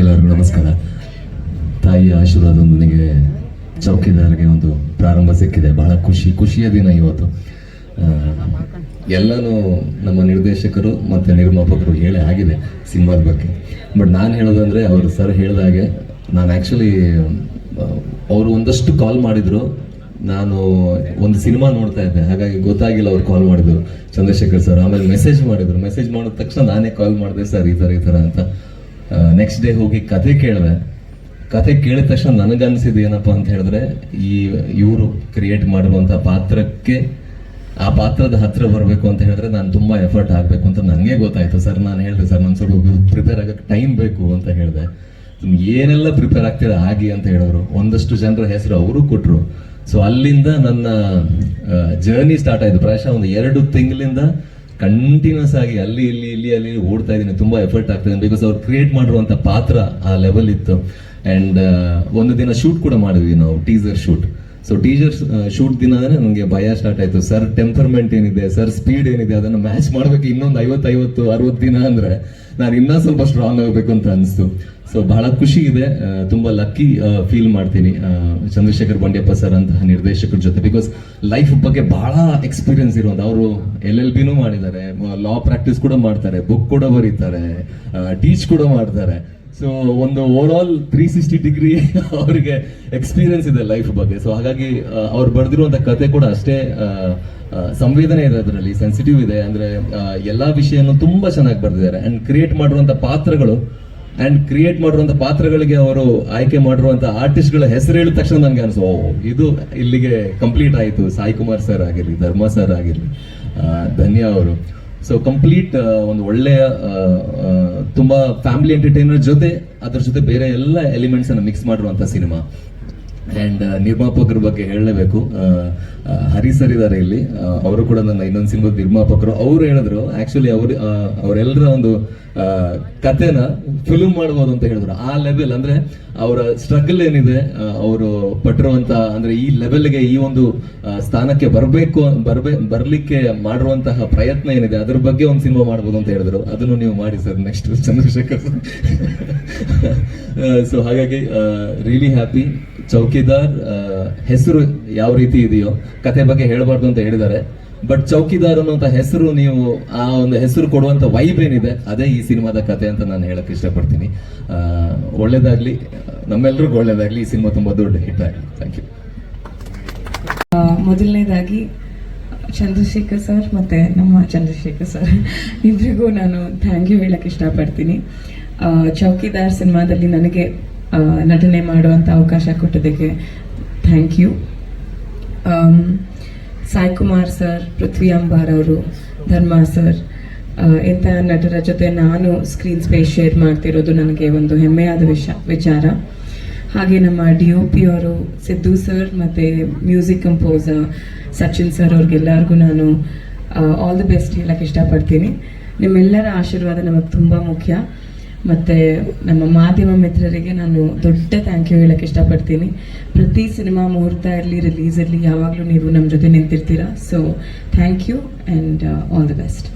ಎಲ್ಲರಿಗೂ ನಮಸ್ಕಾರ. ತಾಯಿಯ ಆಶೀರ್ವಾದದೊಂದಿಗೆ ಚೌಕಿದಾರಿಗೆ ಒಂದು ಪ್ರಾರಂಭ ಸಿಕ್ಕಿದೆ. ಬಹಳ ಖುಷಿ, ಖುಷಿಯ ದಿನ ಇವತ್ತು. ಎಲ್ಲನೂ ನಮ್ಮ ನಿರ್ದೇಶಕರು ಮತ್ತು ನಿರ್ಮಾಪಕರು ಹೇಳೇ ಆಗಿದೆ ಸಿನಿಮಾದ ಬಗ್ಗೆ. ಬಟ್ ನಾನು ಹೇಳೋದಂದ್ರೆ ಅವರು ಸರ್ ಹೇಳಿದಾಗೆ ನಾನು ಆ್ಯಕ್ಚುಲಿ ಅವರು ಒಂದಷ್ಟು ಕಾಲ್ ಮಾಡಿದ್ರು. ನಾನು ಒಂದು ಸಿನಿಮಾ ನೋಡ್ತಾ ಇದ್ದೆ. ಹಾಗಾಗಿ ಗೊತ್ತಾಗಿಲ್ಲ ಅವ್ರು ಕಾಲ್ ಮಾಡಿದ್ರು. ಚಂದ್ರಶೇಖರ್ ಸರ್ ಆಮೇಲೆ ಮೆಸೇಜ್ ಮಾಡಿದ್ರು. ಮೆಸೇಜ್ ಮಾಡಿದ ತಕ್ಷಣ ನಾನೇ ಕಾಲ್ ಮಾಡಿದೆ, ಸರ್ ಈ ಥರ ಈ ಥರ ಅಂತ. ನೆಕ್ಸ್ಟ್ ಡೇ ಹೋಗಿ ಕತೆ ಕೇಳಿದೆ. ಕತೆ ಕೇಳಿದ ತಕ್ಷಣ ನನಗನ್ಸಿದ್ದು ಏನಪ್ಪ ಅಂತ ಹೇಳಿದ್ರೆ, ಈ ಇವರು ಕ್ರಿಯೇಟ್ ಮಾಡಿರುವಂಥ ಪಾತ್ರಕ್ಕೆ ಆ ಪಾತ್ರದ ಹತ್ರ ಬರಬೇಕು ಅಂತ ಹೇಳಿದ್ರೆ ನಾನು ತುಂಬಾ ಎಫರ್ಟ್ ಹಾಕಬೇಕು ಅಂತ ನನಗೆ ಗೊತ್ತಾಯ್ತು. ಸರ್, ನಾನು ಹೇಳಿದೆ, ಸರ್, ನಾನು ಸ್ವಲ್ಪ ಪ್ರಿಪೇರ್ ಆಗಕ್ಕೆ ಟೈಮ್ ಬೇಕು ಅಂತ ಹೇಳಿದೆ. ಏನೆಲ್ಲ ಪ್ರಿಪೇರ್ ಆಗ್ತಿದೆ ಆಗಿ ಅಂತ ಹೇಳಿದ್ರು. ಒಂದಷ್ಟು ಜನರ ಹೆಸರು ಅವರು ಕೊಟ್ಟರು ಸೊ ಅಲ್ಲಿಂದ ನನ್ನ ಜರ್ನಿ ಸ್ಟಾರ್ಟ್ ಆಯಿತು. ಪ್ರಾಯಶಃ ಒಂದು ಎರಡು ತಿಂಗಳಿಂದ ಕಂಟಿನ್ಯೂಸ್ ಆಗಿ ಅಲ್ಲಿ, ಇಲ್ಲಿ ಇಲ್ಲಿ, ಅಲ್ಲಿ ಓಡ್ತಾ ಇದ್ದೀನಿ. ತುಂಬಾ ಎಫರ್ಟ್ ಆಗ್ತಾ ಇದ್ದೀನಿ ಬಿಕಾಸ್ ಅವ್ರು ಕ್ರಿಯೇಟ್ ಮಾಡಿರುವಂತ ಪಾತ್ರ ಆ ಲೆವೆಲ್ ಇತ್ತು. ಅಂಡ್ ಒಂದು ದಿನ ಶೂಟ್ ಕೂಡ ಮಾಡಿದ್ವಿ ನಾವು teaser shoot so teaser shoot ದಿನ ನನಗೆ ಭಯ ಸ್ಟಾರ್ಟ್ ಆಯ್ತು. ಸರ್ ಟೆಂಪರ್ಮೆಂಟ್ ಏನಿದೆ? ಸರ್ ಸ್ಪೀಡ್ ಏನಿದೆ? ಅದನ್ನ ಮ್ಯಾಚ್ ಮಾಡ್ಬೇಕು ಇನ್ನೊಂದು ಐವತ್ತೈವತ್ತು, ಅರವತ್ತು ದಿನ ಅಂದ್ರೆ ನಾನು ಇನ್ನೂ ಸ್ವಲ್ಪ ಸ್ಟ್ರಾಂಗ್ ಆಗಬೇಕು ಅಂತ ಅನಿಸ್ತು. ಸೊ ಬಹಳ ಖುಷಿ ಇದೆ. ತುಂಬಾ ಲಕ್ಕಿ ಫೀಲ್ ಮಾಡ್ತೀನಿ. ಚಂದ್ರಶೇಖರ್ ಬಂಡ್ಯಪ್ಪ ಸರ್ ಅಂತಹ ನಿರ್ದೇಶಕರ ಜೊತೆ ಬಿಕಾಸ್ ಲೈಫ್ ಬಗ್ಗೆ ಬಹಳ ಎಕ್ಸ್ಪೀರಿಯನ್ಸ್ ಇರೋದು ಅವರು ಎಲ್ ಎಲ್ ಬಿನೂ ಮಾಡಿದ್ದಾರೆ. ಲಾ ಪ್ರಾಕ್ಟೀಸ್ ಕೂಡ ಮಾಡ್ತಾರೆ. ಬುಕ್ ಕೂಡ ಬರೀತಾರೆ. ಟೀಚ್ ಕೂಡ ಮಾಡ್ತಾರೆ. ಸೊ ಒಂದು over all three sixty degree ಅವರಿಗೆ ಎಕ್ಸ್ಪೀರಿಯನ್ಸ್ ಇದೆ ಲೈಫ್ ಬಗ್ಗೆ. ಸೊ ಹಾಗಾಗಿ ಅವ್ರು ಬರೆದಿರುವಂತ ಕತೆ ಕೂಡ ಅಷ್ಟೇ ಸಂವೇದನೆ ಇದೆ ಅದರಲ್ಲಿ ಸೆನ್ಸಿಟಿವ್ ಇದೆ. ಅಂದ್ರೆ ಎಲ್ಲಾ ವಿಷಯನೂ ತುಂಬಾ ಚೆನ್ನಾಗಿ ಬರೆದಿದ್ದಾರೆ. ಅಂಡ್ ಕ್ರಿಯೇಟ್ ಮಾಡಿರುವಂತ ಪಾತ್ರಗಳು ಅಂಡ್ ಕ್ರಿಯೇಟ್ ಮಾಡಿರುವಂತ ಪಾತ್ರಗಳಿಗೆ ಅವರು ಆಯ್ಕೆ ಮಾಡಿರುವಂತ ಆರ್ಟಿಸ್ಟ್ಗಳ ಹೆಸರು ಹೇಳಿದ ತಕ್ಷಣ ನನಗೆ ಅನಿಸು ಇದು ಇಲ್ಲಿಗೆ ಕಂಪ್ಲೀಟ್ ಆಯಿತು. ಸಾಯಿ ಕುಮಾರ್ ಸರ್ ಆಗಿರ್ಲಿ, ಧರ್ಮ ಸರ್ ಆಗಿರ್ಲಿ ಧನ್ಯ ಅವರು. ಸೊ ಕಂಪ್ಲೀಟ್ ಒಂದು ಒಳ್ಳೆಯ ತುಂಬಾ ಫ್ಯಾಮಿಲಿ ಎಂಟರ್ಟೈನರ್ ಜೊತೆ, ಅದ್ರ ಜೊತೆ ಬೇರೆ ಎಲ್ಲ ಎಲಿಮೆಂಟ್ಸ್ ಅನ್ನ ಮಿಕ್ಸ್ ಮಾಡಿರುವಂತ ಸಿನಿಮಾ ಅಂಡ್ ನಿರ್ಮಾಪಕರ ಬಗ್ಗೆ ಹೇಳಲೇಬೇಕು. ಹರಿ ಸರ್ ಇದ್ದಾರೆ ಇಲ್ಲಿ. ಅವರು ಕೂಡ ನನ್ನ ಇನ್ನೊಂದು ಸಿನಿಮಾದ ನಿರ್ಮಾಪಕರು. ಅವರು ಹೇಳಿದ್ರು ಆಕ್ಚುಲಿ ಅವರು ಅವರೆಲ್ಲರ ಒಂದು ಕಥೆನ ಫಿಲ್ಮ್ ಮಾಡ್ಬೋದು ಅಂತ ಹೇಳಿದ್ರು. ಆ ಲೆವೆಲ್ ಅಂದ್ರೆ ಅವರ ಸ್ಟ್ರಗಲ್ ಏನಿದೆ ಅವರು ಪಟ್ಟಿರುವಂತ, ಅಂದ್ರೆ ಈ ಲೆವೆಲ್ಗೆ ಈ ಒಂದು ಸ್ಥಾನಕ್ಕೆ ಬರಬೇಕು, ಬರ್ಬೇ, ಬರ್ಲಿಕ್ಕೆ ಮಾಡಿರುವಂತಹ ಪ್ರಯತ್ನ ಏನಿದೆ, ಅದ್ರ ಬಗ್ಗೆ ಒಂದು ಸಿನಿಮಾ ಮಾಡ್ಬೋದು ಅಂತ ಹೇಳಿದ್ರು. ಅದನ್ನು ನೀವು ಮಾಡಿ ಸರ್ ನೆಕ್ಸ್ಟ್ ಚಂದ್ರಶೇಖರ್ ಸೊ ಹಾಗಾಗಿ ರಿಯಲಿ ಹ್ಯಾಪಿ ಚೌಕಿದಾರ್ ಹೆಸರು ಯಾವ ರೀತಿ ಇದೆಯೋ ಕತೆ ಬಗ್ಗೆ ಹೇಳಬಾರ್ದು ಅಂತ ಹೇಳಿದ್ದಾರೆ. ಬಟ್ ಚೌಕಿದಾರ್ ಅನ್ನುವಂತ ಹೆಸರು ನೀವು, ಆ ಒಂದು ಹೆಸರು ಕೊಡುವಂತ ವೈಬ್ ಏನಿದೆ, ಅದೇ ಈ ಸಿನಿಮಾದ ಕತೆ ಅಂತ ನಾನು ಹೇಳಕ್ ಇಷ್ಟಪಡ್ತೀನಿ. ಒಳ್ಳೇದಾಗ್ಲಿ, ನಮ್ಮೆಲ್ರಿಗೂ ಒಳ್ಳೇದಾಗ್ಲಿ, ಈ ಸಿನಿಮಾ ತುಂಬಾ ದೊಡ್ಡ ಹಿಟ್ ಆಗಲಿ. ಥ್ಯಾಂಕ್ ಯು ಮೊದಲನೇದಾಗಿ, ಚಂದ್ರಶೇಖರ್ ಸರ್ ಮತ್ತು ನಮ್ಮ ಚಂದ್ರಶೇಖರ್ ಸರ್ ಇಬ್ಬರಿಗೂ ನಾನು ಥ್ಯಾಂಕ್ ಯು ಹೇಳಕ್ಕೆ ಇಷ್ಟಪಡ್ತೀನಿ. ಚೌಕಿದಾರ್ ಸಿನಿಮಾದಲ್ಲಿ ನನಗೆ ನಟನೆ ಮಾಡುವಂಥ ಅವಕಾಶ ಕೊಟ್ಟದಕ್ಕೆ thank you Sai Kumar sir, Prithvi Ambar ಅವರು, ಧರ್ಮ ಸರ್ ಇಂಥ ನಟರ ಜೊತೆ ನಾನು ಸ್ಕ್ರೀನ್ ಸ್ಪೇಸ್ ಶೇರ್ ಮಾಡ್ತಿರೋದು ನನಗೆ ಒಂದು ಹೆಮ್ಮೆಯಾದ ವಿಷ, ವಿಚಾರ. ಹಾಗೆ ನಮ್ಮ ಡಿ ಒ ಪಿ ಅವರು, ಸಿದ್ದು ಸರ್ ಮತ್ತು ಮ್ಯೂಸಿಕ್ ಕಂಪೋಸರ್ ಸಚಿನ್ ಸರ್ ಅವ್ರಿಗೆಲ್ಲರಿಗೂ ನಾನು ಆಲ್ ದಿ ಬೆಸ್ಟ್ ಹೇಳಕ್ಕೆ ಇಷ್ಟಪಡ್ತೀನಿ. ನಿಮ್ಮೆಲ್ಲರ ಆಶೀರ್ವಾದ ನಮಗೆ ತುಂಬ ಮುಖ್ಯ. ಮತ್ತು ನಮ್ಮ ಮಾಧ್ಯಮ ಮಿತ್ರರಿಗೆ ನಾನು ದೊಡ್ಡ ಥ್ಯಾಂಕ್ ಯು ಹೇಳಕ್ಕೆ ಇಷ್ಟಪಡ್ತೀನಿ. ಪ್ರತಿ ಸಿನಿಮಾ ಮುಹೂರ್ತ ಇರಲಿ ರಿಲೀಸ್ ಇರಲಿ, ಯಾವಾಗಲೂ ನೀವು ನಮ್ಮ ಜೊತೆ ನಿಂತಿರ್ತೀರಾ. So thank you and all the best